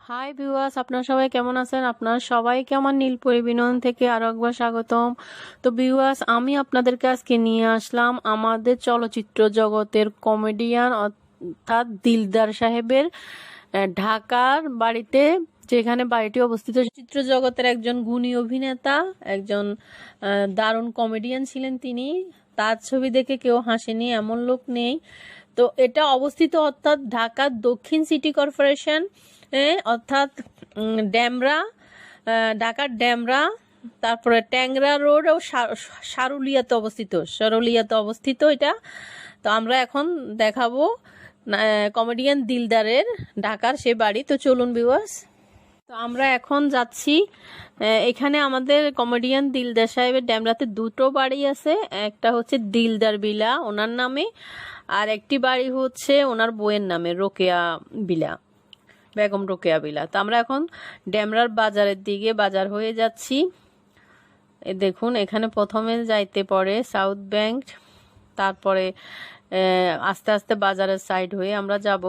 Hi viewers, আপনারা সবাই কেমন আছেন? আপনারা সবাইকে আমার নীলপরি বিনোদন থেকে আরও একবার স্বাগতম। তো ভিউয়ার্স, আমি আপনাদেরকে আজকে নিয়ে আসলাম আমাদের চলচ্চিত্র জগতের কমেডিয়ান, অর্থাৎ দিলদার সাহেবের ঢাকার বাড়িতে, যেখানে বাড়িটি অবস্থিত। চিত্র জগতের একজন গুণী অভিনেতা, একজন দারুণ কমেডিয়ান ছিলেন তিনি। তার ছবি দেখে কেউ হাসেনি, এমন লোক নেই। তো এটা অবস্থিত অর্থাৎ ঢাকার দক্ষিণ সিটি কর্পোরেশন অর্থাৎ ড্যামরা ঢাকার ড্যামরা, তারপরে ট্যাংরা রোড ও সারুলিয়াতে অবস্থিত, সরুলিয়াতে অবস্থিত এটা। তো আমরা এখন দেখাবো কমেডিয়ান দিলদারের ঢাকার সে বাড়ি। তো চলুন বিওয়াস তো আমরা এখন যাচ্ছি এখানে আমাদের কমেডিয়ান দিলদার সাহেবের ড্যামরাতে দুটো বাড়ি আছে। একটা হচ্ছে দিলদার বিলা, ওনার নামে, আর একটি বাড়ি হচ্ছে ওনার বইয়ের নামে, রোকেয়া বিলা, বেগম রোকেয়া বিলা। তো আমরা এখন ড্যামরার বাজারের দিকে বাজার হয়ে যাচ্ছি। দেখুন, এখানে প্রথমে যাইতে পড়ে সাউথ ব্যাংক, তারপরে আস্তে আস্তে বাজারের সাইড হয়ে আমরা যাব।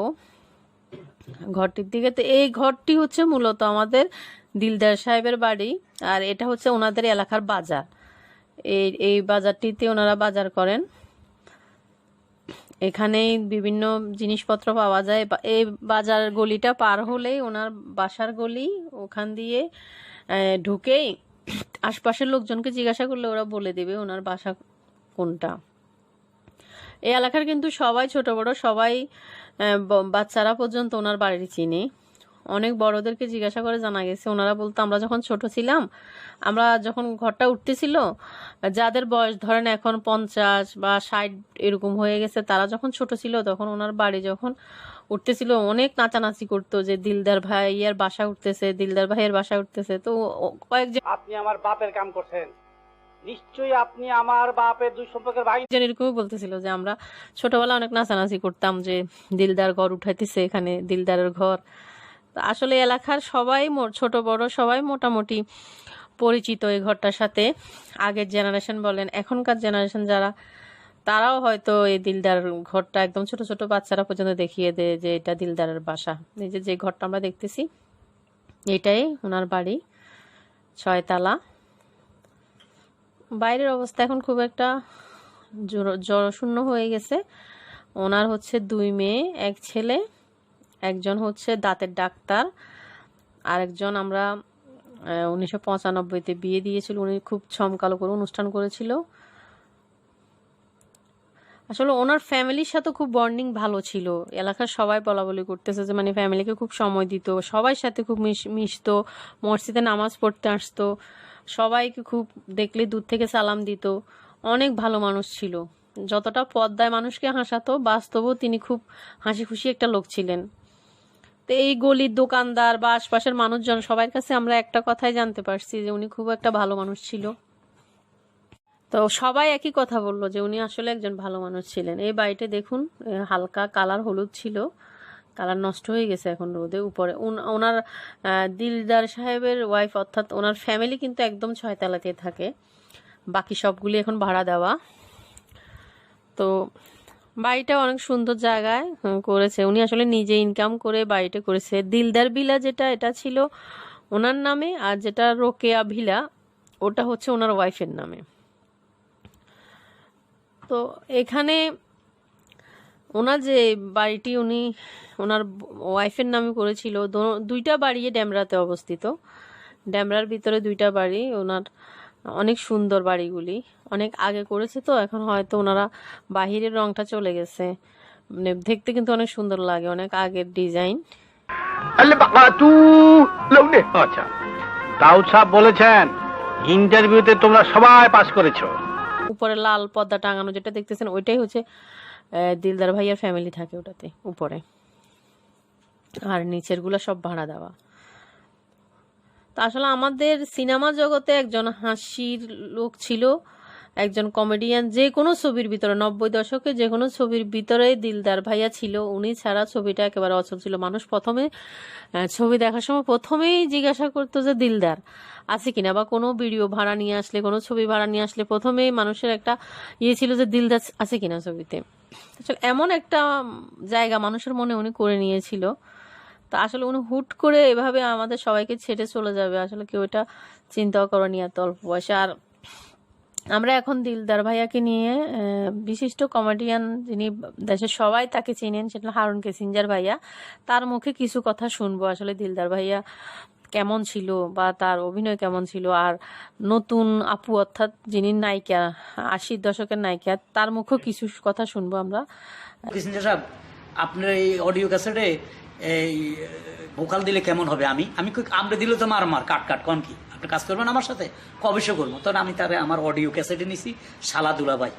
ঘরটির দিকে। তো এই ঘরটি হচ্ছে মূলত আমাদের দিলদার সাহেবের বাড়ি, আর এটা হচ্ছে ওনাদের এলাকার বাজার। এই এই বাজারটিতে ওনারা বাজার করেন। এখানেই বিভিন্ন জিনিসপত্র পাওয়া যায়। এই বাজার গলিটা পার হলেই ওনার বাসার গলি, ওখান দিয়ে ঢুকেই আশপাশের লোকজনকে জিজ্ঞাসা করলে ওরা বলে দেবে ওনার বাসা কোনটা। এই এলাকার কিন্তু সবাই ছোট বড়, সবাই বাচ্চারা পর্যন্ত ওনার বাড়ি চিনে। অনেক বড়দেরকে জিজ্ঞাসা করে জানা গেছে। ওনারা বলতো, আমরা যখন ছোট ছিলাম, আমরা যখন ঘরটা উঠতেছিল, যাদের বয়স ধরেন এখন পঞ্চাশ বা ষাট এরকম হয়ে গেছে, তারা যখন ছোট ছিল, তখন ওনার বাড়ি যখন উঠতেছিল, অনেক নাচানাচি করতো যে, দিলদার ভাইয়ের বাসা উঠতেছে, দিলদার ভাইয়ের বাসা উঠতেছে। তো কয়েকজন আপনি আমার বাপের কাম করছেন। নিশ্চয়ই আপনি আমার বাপের দুই সম্পর্কের ভাই জন এরকমই বলতেছিল যে আমরা ছোটবেলা অনেক নাচানাচি করতাম যে দিলদার ঘর উঠাইতেছে এখানে, দিলদারের ঘর। আসলে এলাকার সবাই ছোট, বড় সবাই মোটামুটি পরিচিত এই ঘরটার সাথে। আগের জেনারেশন বলেন, এখনকার জেনারেশন যারা, তারাও হয়তো এই দিলদার ঘরটা একদম ছোট ছোট বাচ্চারা পর্যন্ত দেখিয়ে দেয় যে এটা দিলদারের বাসা। এই যে যে ঘরটা আমরা দেখতেছি, এটাই ওনার বাড়ি, ছয়তলা। বাইরের অবস্থা এখন খুব একটা জড়- জড়শূন্য হয়ে গেছে। ওনার হচ্ছে দুই মেয়ে, এক ছেলে, একজন হচ্ছে দাঁতের ডাক্তার, আরেকজন আমরা উনিশশো পঁচানব্বইতে বিয়ে দিয়েছিল, উনি খুব ছমকালো করে অনুষ্ঠান করেছিল। আসলে ওনার ফ্যামিলির সাথে খুব বন্ডিং ভালো ছিল। এলাকার সবাই বলা বলি করতেছে যে মানে ফ্যামিলিকে খুব সময় দিত, সবার সাথে খুব মিশ- মিশতো, মসজিদে নামাজ পড়তে আসতো। সবাইকে খুব দেখলে দূর থেকে সালাম দিত। অনেক ভালো মানুষ ছিল। যতটা পদ্মায় মানুষকে হাসাতো, বাস্তবেও তিনি খুব হাসি খুশি একটা লোক ছিলেন। তো এই গলির দোকানদার বা আশপাশের মানুষজন, সবার কাছে আমরা একটা কথাই জানতে পারছি যে উনি খুব একটা ভালো মানুষ ছিল। তো সবাই একই কথা বলল যে উনি আসলে একজন ভালো মানুষ ছিলেন। এই বাড়িতে দেখুন হালকা কালার হলুদ ছিল। কালার নষ্ট হয়ে গেছে এখন রোদে। উপরে ওনার দিলদার সাহেবের ওয়াইফ অর্থাৎ ওনার ফ্যামিলি কিন্তু একদম ছয়তলাতে থাকে। বাকি সবগুলি এখন ভাড়া দেওয়া। তো বাড়িটা অনেক সুন্দর জায়গায় করেছে। উনি আসলে নিজে ইনকাম করে বাড়িটা করেছে। দিলদার ভিলা যেটা, এটা ছিল ওনার নামে আর যেটা রোকেয়া ভিলা ওটা হচ্ছে ওনার ওয়াইফের নামে। তো এখানে ওনার যে বাড়িটি উনি ওনার ওয়াইফের নামে করেছিল দুইটা বাড়ি ড্যামরাতে অবস্থিত। ড্যামরার ভিতরে দুইটা বাড়ি, ওনার অনেক সুন্দর বাড়িগুলি। অনেক আগে করেছে তো, এখন হয়তো ওনারা বাহিরের রংটা চলে গেছে। মানে দেখতে কিন্তু অনেক সুন্দর লাগে, অনেক আগের ডিজাইন। আচ্ছা দাউদ বলেছেন, ইন্টারভিউতে তোমরা সবাই পাস করেছ। উপরে লাল পর্দা টাঙানো যেটা দেখতেছেন, ওইটাই হচ্ছে দিলদার ভাইয়ার ফ্যামিলি থাকে ওটাতে, উপরে। আর নিচেরগুলো সব ভাড়া দেওয়া। তা আসলে আমাদের সিনেমা জগতে একজন হাসির লোক ছিল একজন কমেডিয়ান যে কোনো ছবির ভিতরে, নব্বই দশকে যে কোনো ছবির ভিতরে দিলদার ভাইয়া ছিল, উনি ছাড়া ছবিটা একেবারে অচল ছিল। মানুষ প্রথমে ছবি দেখার সময় প্রথমেই জিজ্ঞাসা করতো যে, দিলদার, আছে কিনা? বা কোনো ভিডিও ভাড়া নিয়ে আসলে, কোনো ছবি ভাড়া নিয়ে আসলে প্রথমেই মানুষের একটা ইয়ে ছিল যে, দিলদার আছে কিনা ছবিতে? আসলে এমন একটা জায়গা মানুষের মনে উনি করে নিয়েছিল। তা আসলে উনি হুট করে এভাবে আমাদের সবাইকে ছেড়ে চলে যাবে। আসলে কেউ এটা চিন্তাও করেনি এত অল্প বয়সে। আর আমরা এখন দিলদার ভাইয়াকে নিয়ে বিশিষ্ট কমেডিয়ান যিনি দেশের সবাই তাকে চিনেন সেটা হারুন কেসিঞ্জার ভাইয়া। তার মুখে কিছু কথা শুনব। আসলে দিলদার ভাইয়া কেমন ছিল বা তার অভিনয় কেমন ছিল আর নতুন আপু অর্থাৎ যিনি নায়িকা, আশির দশকের নায়িকা, তার মুখে কিছু কথা শুনব আমরা। কৃষ্ণ সাহেব, আপনার এই অডিও ক্যাসেটে এই ভোকাল দিলে কেমন হবে? আমি আমি আমরা দিলে তো মার মার, কাট কাট, কন কি? আপনি কাজ করবেন আমার সাথে? কবিশ্য করব। তখন আমি তারে আমার অডিও ক্যাসেটে নিছি, শালা দুলাভাই,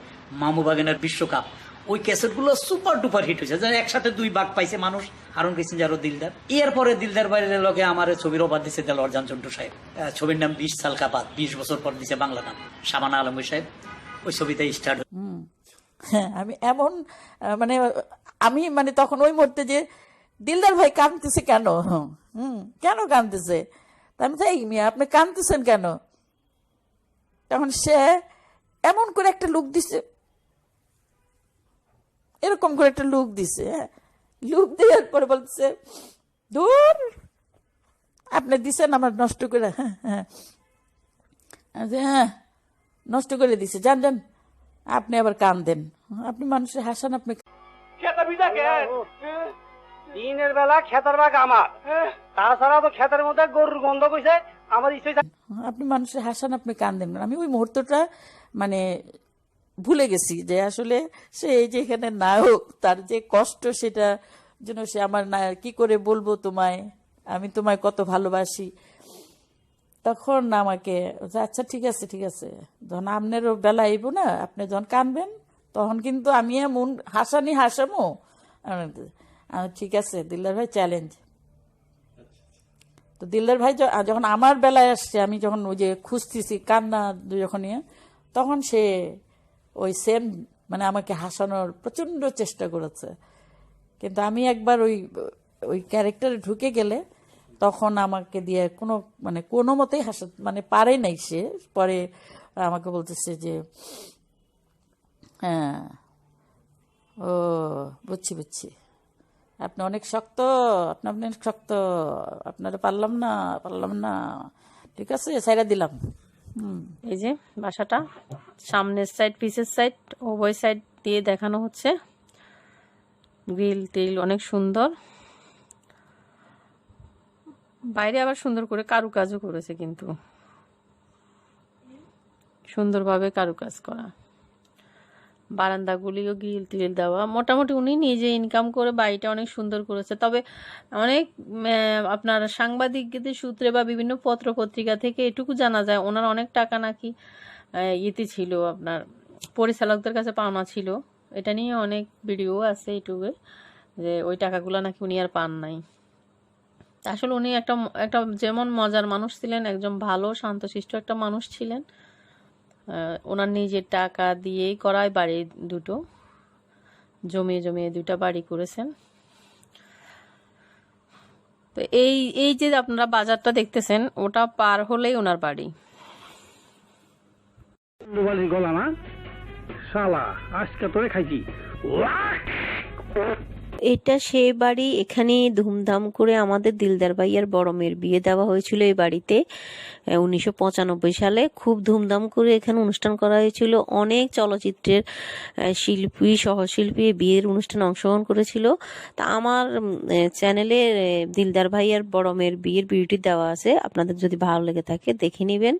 মামু বাগানের বিশ্বকাপ। ওই ক্যাসেটগুলো সুপার ডুপার হিট হয়েছে। যারা একসাথে দুই বাঘ পাইছে মানুষ, হারুন কিসিঞ্জার ও দিলদার। এরপরে দিলদার বাইরের লগে আমার ছবির অবাদ দিছে দেল অরজান চন্টু সাহেব। ছবির নাম বিশ সাল কাবাদ বিশ বছর পর দিছে বাংলা নাম, শাবানা আলমী সাহেব। ওই ছবিতে স্টার্ট আমি এমন মানে আমি মানে তখন ওই মুহূর্তে যে দিলদার ভাই কাঁদতেছে কেন? হুম। কেন কাঁদতেছে? আমি তাই মিয়া, আপনি কাঁদতেছেন কেন? তখন সে এমন করে একটা লুক দিছে। এরকম করে একটা লুক দিছে হ্যাঁ। লুক দেওয়ার পরে বলছে দূর আপনি দিছেন আমার নষ্ট করে হ্যাঁ হ্যাঁ। হ্যাঁ নষ্ট করে দিছে। জান জান আপনি আবার কান দেন আপনি মানুষের হাসান, আপনি দিনের বেলা খেতার বাঘ আমার। তাছাড়া তো খেতের মধ্যে গরুর গন্ধ কইছে আমার ইচ্ছে আপনি মানুষের হাসান আপনি কান দেন না। আমি ওই মুহূর্তটা মানে ভুলে গেছি যে আসলে সে এই যে এখানে নায়ক তার যে কষ্ট সেটা যেন সে আমার না কি করে বলব তোমায়? আমি তোমায় কত ভালোবাসি। তখন আমাকে আচ্ছা ঠিক আছে ঠিক আছে। যখন আপনারও বেলা আইব না আপনি যখন কানবেন তখন কিন্তু আমি এমন হাসানি হাসামো। আমি, ঠিক আছে দিল্লার ভাই চ্যালেঞ্জ তো দিলদার ভাই যখন আমার বেলায় আসছে আমি যখন ওই যে খুঁজতেছি কান্না যখন ইয়ে, তখন সে ওই সেম মানে আমাকে হাসানোর প্রচণ্ড চেষ্টা করেছে। কিন্তু আমি একবার ওই ওই ক্যারেক্টারে ঢুকে গেলে তখন আমাকে দিয়ে কোনো মানে কোনো মতেই হাসা মানে পারে নাই সে। পরে আমাকে বলতেছে যে হ্যাঁ ও বুঝছি বুঝছি। আপনি অনেক শক্ত, আপনি আপনি অনেক শক্ত। আপনারা পারলাম না পারলাম না। ঠিক আছে সাইরা দিলাম। এই যে বাসাটা, সামনের সাইড পিসের সাইড উভয় সাইড দিয়ে দেখানো হচ্ছে। গ্রিল টিল অনেক সুন্দর। বাইরে আবার সুন্দর করে কারুকাজও করেছে কিন্তু। সুন্দরভাবে কারুকাজ করা। বারান্দাগুলিও গ্রিল টিল দেওয়া। মোটামুটি উনি নিজে ইনকাম করে বাড়িটা অনেক সুন্দর করেছে। তবে অনেক আপনার সাংবাদিকদের সূত্রে বা বিভিন্ন পত্র পত্রিকা থেকে এটুকু জানা যায়, ওনার অনেক টাকা নাকি ইয়েতে ছিল আপনার, পরিচালকদের কাছে পাওনা ছিল। এটা নিয়ে অনেক ভিডিও আছে ইউটিউবে যে ওই টাকাগুলো নাকি উনি আর পান নাই। আসলে উনি একটা একটা যেমন মজার মানুষ ছিলেন, একজন ভালো, শান্তশিষ্ট একটা মানুষ ছিলেন। ওনার নিজের টাকা দিয়েই করায় বাড়ি দুটো। জমিয়ে জমিয়ে দুটা বাড়ি করেছেন। তো এই এই যে আপনারা বাজারটা দেখতেছেন, ওটা পার হলেই ওনার বাড়ি। গলা না? শালা, আজকে তোরে খাইছি। এটা সে বাড়ি এখানে ধুমধাম করে আমাদের দিলদার ভাইয়ার বড় মেয়ের বিয়ে দেওয়া হয়েছিল এই বাড়িতে উনিশশো পঁচানব্বই সালে। খুব ধুমধাম করে এখানে অনুষ্ঠান করা হয়েছিল। অনেক চলচ্চিত্রের শিল্পী, সহশিল্পী বিয়ের অনুষ্ঠানে অংশগ্রহণ করেছিল। তা আমার চ্যানেলে দিলদার ভাইয়ার বড় মেয়ের বিয়ের বিউটি দেওয়া আছে। আপনাদের যদি ভালো লেগে থাকে দেখে নেবেন।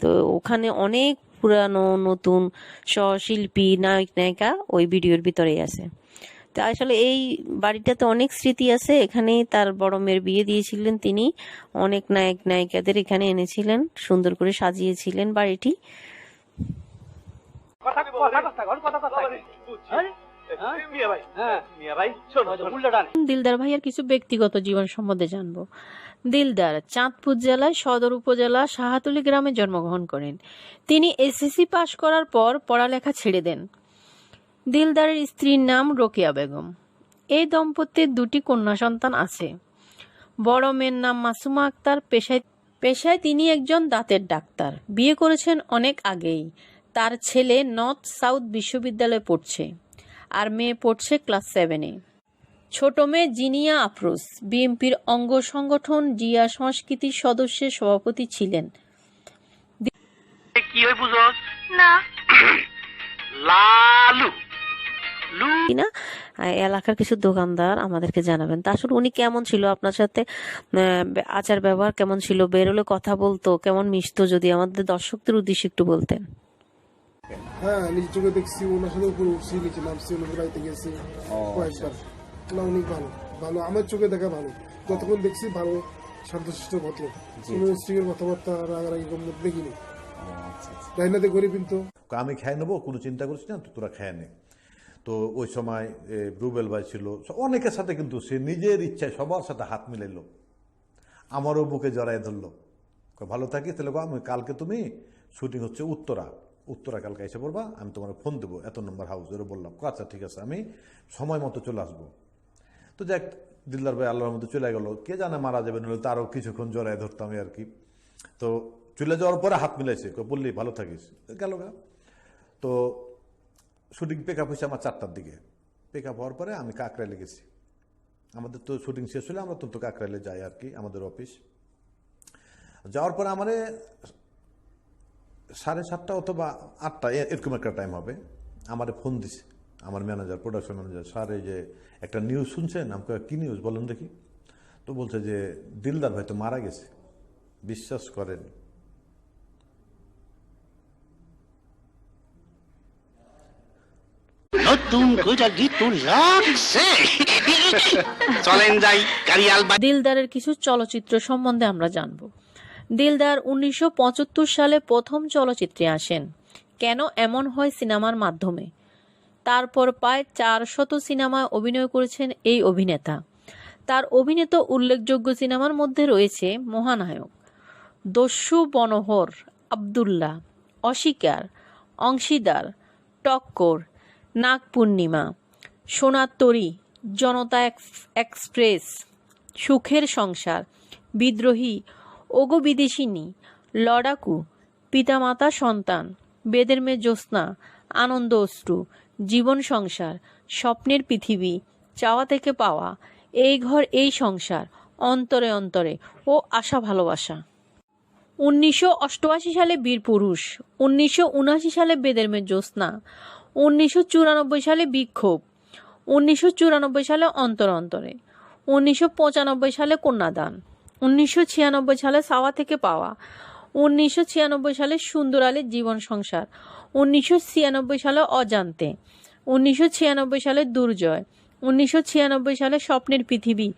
তো ওখানে অনেক পুরানো, নতুন সহশিল্পী, নায়ক, নায়িকা ওই ভিডিওর ভিতরেই আছে। তা আসলে এই বাড়িটাতে অনেক স্মৃতি আছে। এখানে তার বড় মেয়ের বিয়ে দিয়েছিলেন তিনি। অনেক নায়ক নায়িকাদের এখানে এনেছিলেন। সুন্দর করে সাজিয়েছিলেন বাড়িটি। কথা কথা কথা কথা কথা ভাই হ্যাঁ। দিলদার ভাইয়ের কিছু ব্যক্তিগত জীবন সম্বন্ধে জানব। দিলদার চাঁদপুর জেলায় সদর উপজেলা সাহাতুলি গ্রামে জন্মগ্রহণ করেন। তিনি এসএসসি পাশ করার পর পড়ালেখা ছেড়ে দেন। দিলদারের স্ত্রীর নাম রোকেয়া বেগম। এই দম্পতির দুটি কন্যা সন্তান আছে। বড় মেয়ের নাম মাসুমা আক্তার পেশায় পেশায় তিনি একজন দাঁতের ডাক্তার। বিয়ে করেছেন অনেক আগেই। তার ছেলে নর্থ সাউথ বিশ্ববিদ্যালয়ে পড়ছে আর মেয়ে পড়ছে ক্লাস সেভেনে ছোট মেয়ে জিনিয়া আফরোজ বিএনপির অঙ্গ সংগঠন জিয়া সংস্কৃতির সদস্যের সভাপতি ছিলেন। কি হই বুঝোস? না। লালু। আহ, এলাকার কিছু দোকানদার আমাদেরকে জানাবেন। তা আসলে উনি কেমন ছিল? আপনার সাথে আচার ব্যবহার কেমন ছিল? বেরোলে কথা বলতো? কেমন মিশতো যদি আমাদের দর্শকদের উদ্দেশ্যে একটু বলতেন? হ্যাঁ নিজে চোখে দেখছি ওনার সাথে উপরে উঠছি নিচে নামছি ওনার বাড়িতে গেছি কয়েকবার না উনি ভালো। ভালো আমার চোখে দেখা ভালো। যতক্ষণ দেখছি ভালো শান্তশিষ্ট ভদ্র। কোনো স্ত্রীর কথাবার্তা রাগারাগি কোনো দেখিনি। ডাইনাতে গরিব কিন্তু? আমি খেয়ে নেব? কোনো চিন্তা করিস না? তোরা খেয়ে নে। তো ওই সময় রুবেল ভাই ছিল। অনেকের সাথে কিন্তু সে নিজের ইচ্ছায় সবার সাথে হাত মিলাইল। আমারও বুকে জড়াই ধরলো। ভালো থাকিস? তাহলে আমি কালকে তুমি শুটিং হচ্ছে উত্তরা। উত্তরা কালকে এসে পড়বা আমি তোমার ফোন দেবো, এত নম্বর হাউস। ওরা বললাম আচ্ছা ঠিক আছে, আমি সময় মতো চলে আসব। তো যাক, দিলদার ভাই আল্লাহর মধ্যে চলে গেল। কে জানে মারা যাবে, নইলে তারও কিছুক্ষণ জড়াই ধরতাম আর কি। তো চলে যাওয়ার পরে হাত মিলাইছে। বললি, ভালো থাকিস। গেল গা। তো শুটিং পেক আপ হয়েছে আমার চারটার দিকে। পেক আপ হওয়ার পরে আমি কাকরাইলে গেছি। আমাদের তো শুটিং শেষ হলে আমরা তো কাকরাইলে যাই আর কি, আমাদের অফিস যাওয়ার পরে আমারে সাড়ে সাতটা অথবা আটটা এরকম একটা টাইম হবে। আমারে ফোন দিছে, আমার ম্যানেজার প্রোডাকশন ম্যানেজার স্যার যে একটা নিউজ শুনছেন? আমাকে কী নিউজ বলেন দেখি। তো বলছে যে, দিলদার ভাই তো মারা গেছে। বিশ্বাস করেন নতুন করে গীত লাগছে দিলদারের কিছু চলচ্চিত্র সম্বন্ধে আমরা জানব। দিলদার উনিশশো পঁচাত্তর সালে প্রথম চলচ্চিত্রে আসেন। কেন এমন হয় সিনেমার মাধ্যমে? তারপর প্রায় চার শত সিনেমায় অভিনয় করেছেন এই অভিনেতা। তার অভিনীত উল্লেখযোগ্য সিনেমার মধ্যে রয়েছে মহানায়ক। দস্যু বনহর, আবদুল্লাহ, অস্বীকার, অংশীদার, টক্কর নাগ পূর্ণিমা সোনার তরী জনতা এক্স- এক্সপ্রেস, সুখের সংসার, বিদ্রোহী ওগো বিদেশিনী লড়াকু, পিতামাতা সন্তান, বেদের মেয়ে জ্যোৎস্না, আনন্দ অশ্রু, জীবন সংসার, স্বপ্নের পৃথিবী, চাওয়া থেকে পাওয়া, এই ঘর, এই সংসার, অন্তরে অন্তরে ও আশা ভালোবাসা। উনিশশো অষ্টআশি সালে বীর পুরুষ উনিশশো সালে বেদের মেয়ে জ্যোৎস্না উনিশশো চুরানব্বই সালে বিক্ষোভ, উনিশশো চুরানব্বই সালে অন্তর অন্তরে উনিশশো পঁচানব্বই সালে কন্যাদান, উনিশশো ছিয়ানব্বই সালে সাওয়া থেকে পাওয়া, উনিশশো ছিয়ানব্বই সালে সুন্দর আলীর জীবন সংসার, উনিশশো ছিয়ানব্বই সালে অজান্তে, উনিশশো ছিয়ানব্বই সালে দুর্জয়, উনিশশো ছিয়ানব্বই সালে স্বপ্নের পৃথিবী,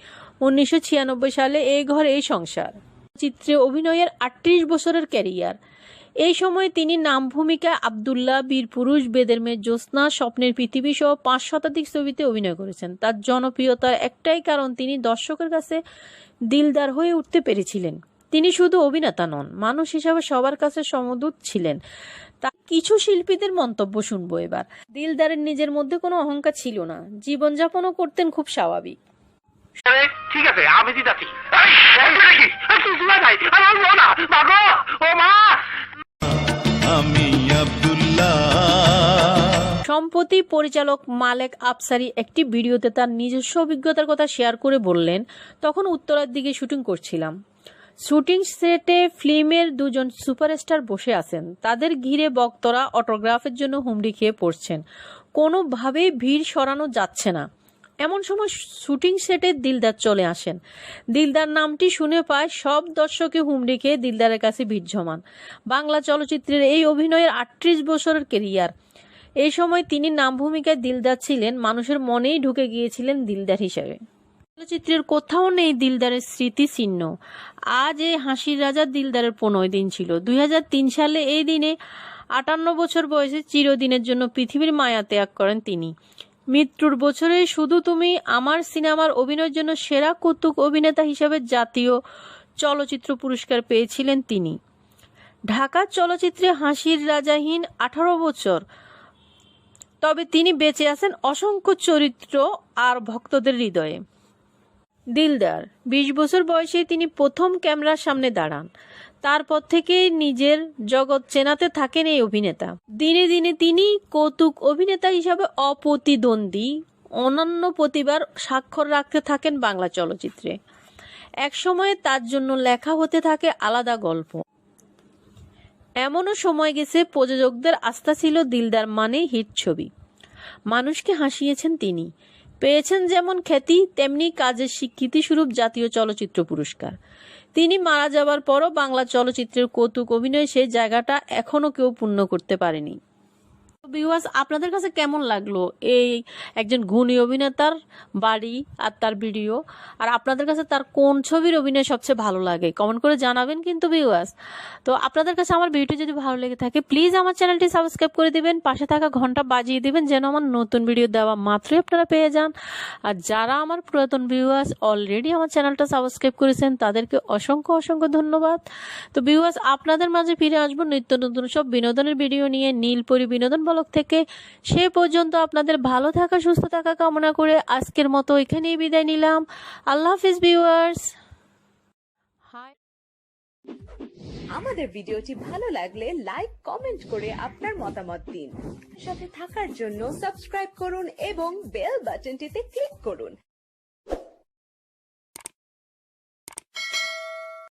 উনিশশো ছিয়ানব্বই সালে এই ঘর এই সংসার। চিত্রে অভিনয়ের আটত্রিশ বছরের ক্যারিয়ার এই সময় তিনি নাম ভূমিকা আবদুল্লাহ বীরপুরুষ বেদের মেয়ে জ্যোৎস্না স্বপ্নের পৃথিবী সহ পাঁচ শতাধিক ছবিতে অভিনয় করেছেন। তার জনপ্রিয়তার একটাই কারণ তিনি দর্শকের কাছে দিলদার হয়ে উঠতে পেরেছিলেন। তিনি শুধু অভিনেতা নন, মানুষ হিসাবে সবার কাছে সমদূত ছিলেন। তা কিছু শিল্পীদের মন্তব্য শুনব এবার। দিলদারের নিজের মধ্যে কোনো অহংকার ছিল না, জীবনযাপনও করতেন খুব স্বাভাবিক। ঠিক আছে, আমি সম্প্রতি পরিচালক মালেক আফসারি একটি ভিডিওতে তার নিজস্ব অভিজ্ঞতার কথা শেয়ার করে বললেন, তখন উত্তরার দিকে শুটিং করছিলাম। শুটিং সেটে ফিল্মের দুজন সুপারস্টার বসে আছেন। তাদের ঘিরে বক্তরা অটোগ্রাফের জন্য হুমড়ি খেয়ে পড়ছেন। কোনোভাবেই ভিড় সরানো যাচ্ছে না। এমন সময় শুটিং সেটে দিলদার চলে আসেন। দিলদার নামটি শুনে পায় সব দর্শকে হুমড়ি খেয়ে দিলদারের কাছে ভিড় জমান। বাংলা চলচ্চিত্রের এই অভিনয়ের আটত্রিশ বছরের কেরিয়ার। এই সময় তিনি নাম ভূমিকায় দিলদার ছিলেন, মানুষের মনেই ঢুকে গিয়েছিলেন দিলদার হিসেবে। চলচ্চিত্রের কোথাও নেই দিলদারের স্মৃতি চিহ্ন আজ এই হাসির রাজা দিলদারের পনেরো দিন ছিল। দুই হাজার তিন সালে এই দিনে আটান্ন বছর বয়সে চিরদিনের জন্য পৃথিবীর মায়া ত্যাগ করেন তিনি। মৃত্যুর বছরে শুধু তুমি আমার সিনেমার অভিনয়ের জন্য সেরা কৌতুক অভিনেতা হিসেবে জাতীয় চলচ্চিত্র পুরস্কার পেয়েছিলেন তিনি। ঢাকার চলচ্চিত্রে হাসির রাজাহীন আঠারো বছর। তবে তিনি বেঁচে আছেন অসংখ্য চরিত্র আর ভক্তদের হৃদয়ে। দিলদার। বিশ বছর বয়সে তিনি প্রথম ক্যামেরার সামনে দাঁড়ান। তারপর থেকেই নিজের জগৎ চেনাতে থাকেন এই অভিনেতা। দিনে দিনে তিনি কৌতুক অভিনেতা হিসাবে অপ্রতিদ্বন্দ্বী, অনন্য প্রতিভার স্বাক্ষর রাখতে থাকেন বাংলা চলচ্চিত্রে। এক একসময়ে তার জন্য লেখা হতে থাকে আলাদা গল্প। এমনও সময় গেছে, প্রযোজকদের আস্থা ছিল দিলদার মানে হিট ছবি। মানুষকে হাসিয়েছেন তিনি। পেয়েছেন যেমন খ্যাতি, তেমনি কাজের স্বীকৃতিস্বরূপ জাতীয় চলচ্চিত্র পুরস্কার। তিনি মারা যাবার পরও বাংলা চলচ্চিত্রের কৌতুক অভিনয় সেই জায়গাটা এখনও কেউ পূর্ণ করতে পারেনি। বিওয়াস আপনাদের কাছে কেমন লাগল এই একজন গুণী অভিনেতার বাড়ি আর তার ভিডিও আর আপনাদের কাছে তার কোন ছবির অভিনয় সবচেয়ে ভালো লাগে? কমেন্ট করে জানাবেন কিন্তু বিওয়াস তো আপনাদের কাছে আমার ভিডিও যদি ভালো লেগে থাকে প্লিজ আমার চ্যানেলটি সাবস্ক্রাইব করে দিবেন, পাশে থাকা ঘণ্টা বাজিয়ে দিবেন যেন আমার নতুন ভিডিও দেওয়া মাত্রই আপনারা পেয়ে যান। আর যারা আমার পুরাতন ভিউয়ার্স অলরেডি আমার চ্যানেলটা সাবস্ক্রাইব করেছেন, তাদেরকে অসংখ্য অসংখ্য ধন্যবাদ। তো ভিউয়ার্স আপনাদের মাঝে ফিরে আসব নিত্য নতুন সব বিনোদনের ভিডিও নিয়ে নীলপরি বিনোদন ব্লগ থেকে সে পর্যন্ত আপনাদের ভালো থাকা, সুস্থ থাকা কামনা করে আজকের মতো এখানেই বিদায় নিলাম। আল্লাহ হাফিজ, ভিউয়ার্স। আমাদের ভিডিওটি ভালো লাগলে লাইক, কমেন্ট করে আপনার মতামত দিন। সাথে থাকার জন্য সাবস্ক্রাইব করুন এবং বেল বাটনটিতে ক্লিক করুন।